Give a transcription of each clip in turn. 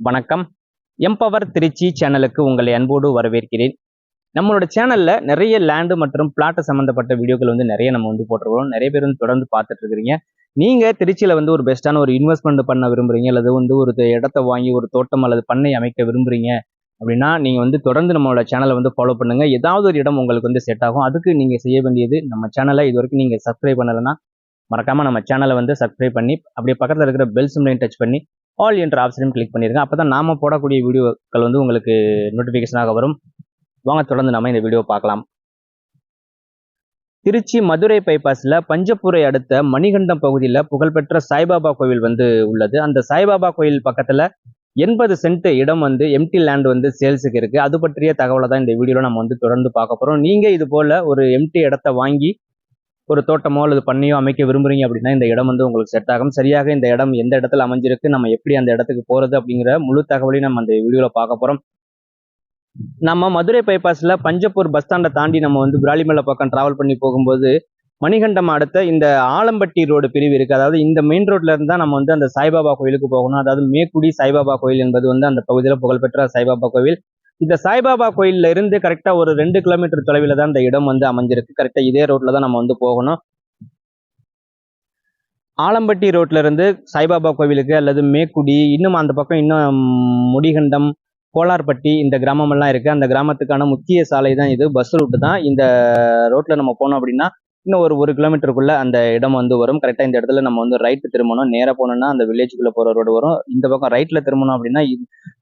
வணக்கம். எம்பவர் திருச்சி சேனலுக்கு உங்களை அன்போடு வரவேற்கிறேன். நம்மளோட சேனல்ல நிறைய லேண்டு மற்றும் பிளாட் சம்பந்தப்பட்ட வீடியோக்கள் வந்து நிறைய நம்ம வந்து போட்டிருக்கிறோம் நிறைய பேர் வந்து தொடர்ந்து பார்த்துட்டு இருக்கிறீங்க. நீங்க திருச்சியில வந்து ஒரு பெஸ்ட்டான ஒரு இன்வெஸ்ட்மெண்ட் பண்ண விரும்புறீங்க அல்லது வந்து ஒரு இடத்த வாங்கி ஒரு தோட்டம் அல்லது பண்ணை அமைக்க விரும்புறீங்க அப்படின்னா நீங்க வந்து தொடர்ந்து நம்மளோட சேனலை வந்து ஃபாலோ பண்ணுங்க. ஏதாவது ஒரு இடம் உங்களுக்கு வந்து செட் ஆகும். அதுக்கு நீங்க செய்ய வேண்டியது நம்ம சேனலை இது வரைக்கும் நீங்க சப்ஸ்கிரைப் பண்ணலைன்னா மறக்காம நம்ம சேனலை வந்து சப்ஸ்கிரைப் பண்ணி அப்படியே பக்கத்தில் இருக்கிற பெல் சிம்லையும் டச் பண்ணி ஆல் என்ற ஆப்ஷனையும் கிளிக் பண்ணிருங்க. அப்போ தான் நாம போடக்கூடிய வீடியோக்கள் வந்து உங்களுக்கு நோட்டிஃபிகேஷனாக வரும். வாங்க தொடர்ந்து நம்ம இந்த வீடியோ பார்க்கலாம். திருச்சி மதுரை பைபாஸில் பஞ்சப்பூரை அடுத்த மணிகண்டம் பகுதியில் புகழ்பெற்ற சாய்பாபா கோவில் வந்து உள்ளது. அந்த சாய்பாபா கோயில் பக்கத்தில் எண்பது சென்ட் இடம் வந்து எம்டி லேண்ட் வந்து சேல்ஸுக்கு இருக்குது அது பற்றிய தகவலை தான் இந்த வீடியோவில் நம்ம வந்து தொடர்ந்து பார்க்க போகிறோம் நீங்கள் இது போல் ஒரு எம்டி இடத்த வாங்கி ஒரு தோட்டமோ அல்லது பண்ணையோ அமைக்க விரும்புறீங்க அப்படின்னா இந்த இடம் வந்து உங்களுக்கு செட் ஆகும். சரியாக இந்த இடம் எந்த இடத்துல அமைஞ்சிருக்கு நம்ம எப்படி அந்த இடத்துக்கு போறது அப்படிங்கிற முழு தகவலையும் நம்ம அந்த வீடியோவில் பார்க்க போறோம். நம்ம மதுரை பைபாஸ்ல பஞ்சப்பூர் பஸ் ஸ்டாண்டை தாண்டி நம்ம வந்து பிராலிமலை பக்கம் டிராவல் பண்ணி போகும்போது மணிகண்டம் அடுத்த இந்த ஆலம்பட்டி ரோடு பிரிவு இருக்கு. அதாவது இந்த மெயின் ரோட்ல இருந்தா நம்ம வந்து அந்த சாய்பாபா கோயிலுக்கு போகணும். அதாவது மேக்குடி சாய்பாபா கோயில் என்பது வந்து அந்த பகுதியில் புகழ்பெற்ற சாய்பாபா கோவில். இந்த சாய்பாபா கோயில்ல இருந்து கரெக்டா ஒரு ரெண்டு கிலோமீட்டர் தொலைவில் தான் இந்த இடம் வந்து அமைஞ்சிருக்கு. கரெக்டா இதே ரோட்ல தான் நம்ம வந்து போகணும். ஆலம்பட்டி ரோட்ல இருந்து சாய்பாபா கோவிலுக்கு அல்லது மேக்குடி இன்னும் அந்த பக்கம் இன்னும் முடிகண்டம் கோலார்பட்டி இந்த கிராமம் எல்லாம் இருக்கு. அந்த கிராமத்துக்கான முக்கிய சாலை தான் இது. பஸ் ரூட்டு தான். இந்த ரோட்ல நம்ம போனோம் அப்படின்னா இன்னும் ஒரு ஒரு கிலோமீட்டருக்குள்ள அந்த இடம் வந்து வரும். கரெக்டா இந்த இடத்துல நம்ம வந்து ரைட்டு திரும்பணும். நேராக போனோம்னா அந்த வில்லேஜுக்குள்ள போற ரோடு வரும். இந்த பக்கம் ரைட்ல திரும்பணும் அப்படின்னா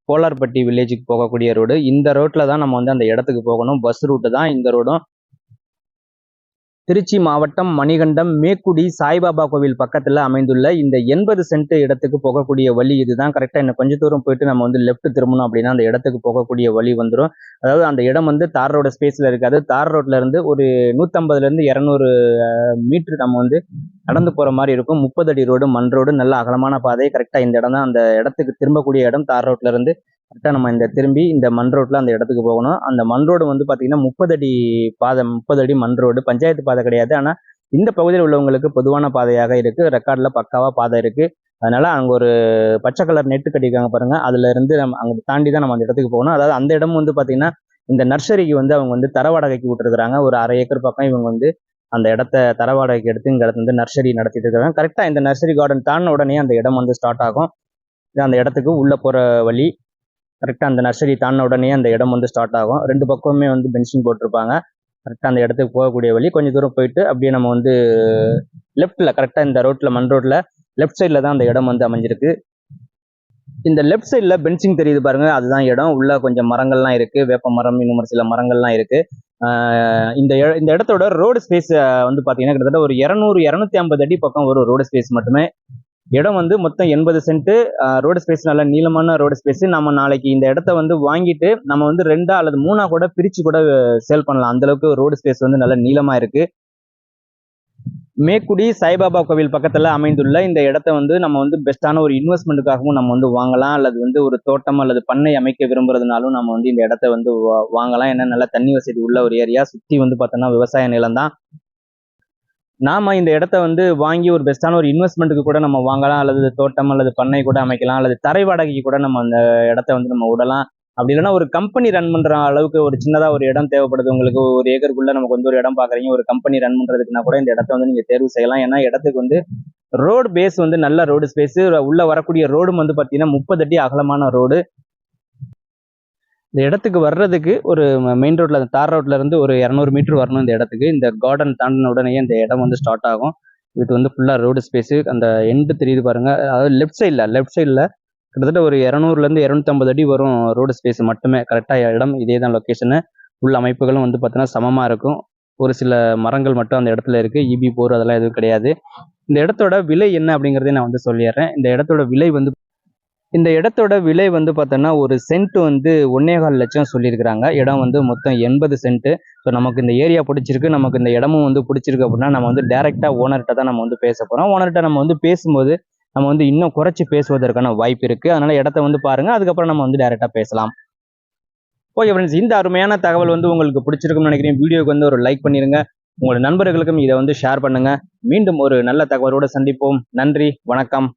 கோலார்பட்டி வில்லேஜுக்கு போகக்கூடிய ரோடு இந்த ரோட்ல தான் நம்ம வந்து அந்த இடத்துக்கு போகணும். பஸ் ரூட்டு தான் இந்த ரோடும் திருச்சி மாவட்டம் மணிகண்டம் மேக்குடி சாய்பாபா கோவில் பக்கத்தில் அமைந்துள்ள இந்த எண்பது சென்ட் இடத்துக்கு போகக்கூடிய வழி இதுதான். கரெக்டாக இன்னும் கொஞ்சம் தூரம் போயிட்டு நம்ம வந்து லெஃப்ட் திரும்பணும் அப்படின்னா அந்த இடத்துக்கு போகக்கூடிய வழி வந்துடும் அதாவது அந்த இடம் வந்து தார் ரோட ஸ்பேஸில் இருக்காது. தார் ரோட்ல இருந்து ஒரு நூற்றம்பதுலேருந்து இரநூறு மீட்ரு நம்ம வந்து நடந்து போகிற மாதிரி இருக்கும். முப்பது அடி ரோடு மண் ரோடு நல்ல அகலமான பாதை. கரெக்டாக இந்த இடம் தான். அந்த இடத்துக்கு திரும்பக்கூடிய இடம். தார் ரோட்ல இருந்து கரெக்டாக நம்ம இந்த திரும்பி இந்த மண் ரோட்டில் அந்த இடத்துக்கு போகணும். அந்த மண் ரோடு வந்து பார்த்தீங்கன்னா முப்பது அடி பாதை முப்பது அடி மண் ரோடு பஞ்சாயத்து பாதை கிடையாது. ஆனால் இந்த பகுதியில் உள்ளவங்களுக்கு பொதுவான பாதையாக இருக்குது ரெக்கார்டில் பக்காவாக பாதை இருக்குது அதனால் அங்கே ஒரு பச்சை கலர் நெட்டு கட்டியிருக்காங்க பாருங்கள் அதில் இருந்து நம்ம அங்கே தாண்டி தான் நம்ம அந்த இடத்துக்கு போகணும். அதாவது அந்த இடம் வந்து பார்த்திங்கன்னா இந்த நர்சரிக்கு வந்து அவங்க வந்து தர வாடகைக்கு விட்டுருக்குறாங்க. ஒரு அரை ஏக்கர் பக்கம் இவங்க வந்து அந்த இடத்த தர வாடகைக்கு எடுத்து இங்கே வந்து நர்சரி நடத்திட்டு இருக்காங்க. கரெக்டாக இந்த நர்சரி கார்டன் தாண்டின உடனே அந்த இடம் வந்து ஸ்டார்ட் ஆகும். இது அந்த இடத்துக்கு உள்ளே போகிற வழி கரெக்டாக அந்த நர்சரி தாண்டின உடனே அந்த இடம் வந்து ஸ்டார்ட் ஆகும். ரெண்டு பக்கமுமே வந்து பென்சிங் போட்டிருப்பாங்க. கரெக்டாக அந்த இடத்துக்கு போகக்கூடிய வழி கொஞ்சம் தூரம் போயிட்டு அப்படியே நம்ம வந்து லெஃப்ட்டில் கரெக்டாக இந்த ரோட்டில் மண் ரோட்டில் லெஃப்ட் சைடில் தான் அந்த இடம் வந்து அமைஞ்சிருக்கு. இந்த லெஃப்ட் சைடில் பென்சிங் தெரியுது பாருங்க. அதுதான் இடம். உள்ள கொஞ்சம் மரங்கள்லாம் இருக்கு. வேப்ப மரம் இன்னும் ஒரு சில மரங்கள்லாம் இருக்கு. இந்த இந்த இடத்தோட ரோடு ஸ்பேஸ் வந்து பார்த்தீங்கன்னா கிட்டத்தட்ட ஒரு இரநூறு இரநூத்தி ஐம்பது அடி பக்கம் வரும் ரோடு ஸ்பேஸ் மட்டுமே இடம் வந்து மொத்தம் எண்பது சென்ட் ரோடு ஸ்பேஸ் நல்ல நீளமான ரோடு ஸ்பேஸ் நம்ம நாளைக்கு இந்த இடத்த வந்து வாங்கிட்டு நம்ம வந்து ரெண்டா அல்லது மூணா கூட பிரிச்சு கூட சேல் பண்ணலாம். அந்த அளவுக்கு ரோடு ஸ்பேஸ் வந்து நல்ல நீளமா இருக்கு. மேக்குடி சாய்பாபா கோவில் பக்கத்துல அமைந்துள்ள இந்த இடத்த வந்து நம்ம வந்து பெஸ்டான ஒரு இன்வெஸ்ட்மெண்ட்டுக்காகவும் நம்ம வந்து வாங்கலாம். அல்லது வந்து ஒரு தோட்டம் அல்லது பண்ணை அமைக்க விரும்புறதுனாலும் நம்ம வந்து இந்த இடத்த வந்து வாங்கலாம். ஏன்னா நல்ல தண்ணி வசதி உள்ள ஒரு ஏரியா சுத்தி வந்து பார்த்தோம்னா விவசாய நிலம் தான். நாம இந்த இடத்த வந்து வாங்கி ஒரு பெஸ்டான ஒரு இன்வெஸ்ட்மெண்ட்டுக்கு கூட நம்ம வாங்கலாம் அல்லது தோட்டம் அல்லது பண்ணை கூட அமைக்கலாம் அல்லது தரை வாடகைக்கு கூட நம்ம அந்த இடத்த வந்து நம்ம விடலாம். அப்படி இல்லைன்னா ஒரு கம்பெனி ரன் பண்ற அளவுக்கு ஒரு சின்னதா ஒரு இடம் தேவைப்படுது. உங்களுக்கு ஒரு ஏக்கருக்குள்ள நமக்கு வந்து ஒரு இடம் பாக்குறீங்க ஒரு கம்பெனி ரன் பண்றதுக்குன்னா கூட இந்த இடத்த வந்து நீங்க தேர்வு செய்யலாம். ஏன்னா இடத்துக்கு வந்து ரோடு பேஸ் வந்து நல்ல ரோடு ஸ்பேஸ் உள்ள வரக்கூடிய ரோடும் வந்து பாத்தீங்கன்னா முப்பது அடி அகலமான ரோடு இந்த இடத்துக்கு வர்றதுக்கு ஒரு மெயின் ரோட்ல தார் ரோட்ல இருந்து ஒரு இரநூறு மீட்டர் வரணும் இந்த இடத்துக்கு. இந்த கார்டன் தாண்டின உடனே இந்த இடம் வந்து ஸ்டார்ட் ஆகும். இது வந்து ஃபுல்லா ரோடு ஸ்பேஸ் அந்த எண்டு தெரியுது பாருங்க. அதாவது லெஃப்ட் சைடில் லெஃப்ட் சைடில் கிட்டத்தட்ட ஒரு இரநூறுலேருந்து இரநூத்தம்பது அடி வரும் ரோடு ஸ்பேஸ் மட்டுமே. கரெக்டாக இடம் இதே தான் லொக்கேஷனு உள்ள அமைப்புகளும் வந்து பார்த்தீங்கன்னா சமமாக இருக்கும். ஒரு சில மரங்கள் மட்டும் அந்த இடத்துல இருக்கு. இபி போர் அதெல்லாம் எதுவும் கிடையாது. இந்த இடத்தோட விலை என்ன அப்படிங்கிறதையும் நான் வந்து சொல்லிடுறேன். இந்த இடத்தோட விலை வந்து இந்த இடத்தோட விலை வந்து பார்த்தோன்னா ஒரு சென்ட் வந்து ஒன்னேகால் லட்சம் சொல்லியிருக்கிறாங்க. இடம் வந்து மொத்தம் எண்பது சென்ட்டு ஸோ நமக்கு இந்த ஏரியா பிடிச்சிருக்கு. நமக்கு இந்த இடமும் வந்து பிடிச்சிருக்கு அப்படின்னா நம்ம வந்து டேரெக்டாக ஓனர்கிட்ட தான் நம்ம வந்து பேச போகிறோம் ஓனர்கிட்ட நம்ம வந்து பேசும்போது நம்ம வந்து இன்னும் குறைச்சி பேசுவதற்கான வாய்ப்பு இருக்குது அதனால் இடத்த வந்து பாருங்கள் அதுக்கப்புறம் நம்ம வந்து டேரெக்டாக பேசலாம். ஓகே ஃப்ரெண்ட்ஸ் இந்த அருமையான தகவல் வந்து உங்களுக்கு பிடிச்சிருக்கும்னு நினைக்கிறேன். வீடியோக்கு வந்து ஒரு லைக் பண்ணிருங்க. உங்களோட நண்பர்களுக்கும் இதை வந்து ஷேர் பண்ணுங்கள் மீண்டும் ஒரு நல்ல தகவலோடு சந்திப்போம். நன்றி. வணக்கம்.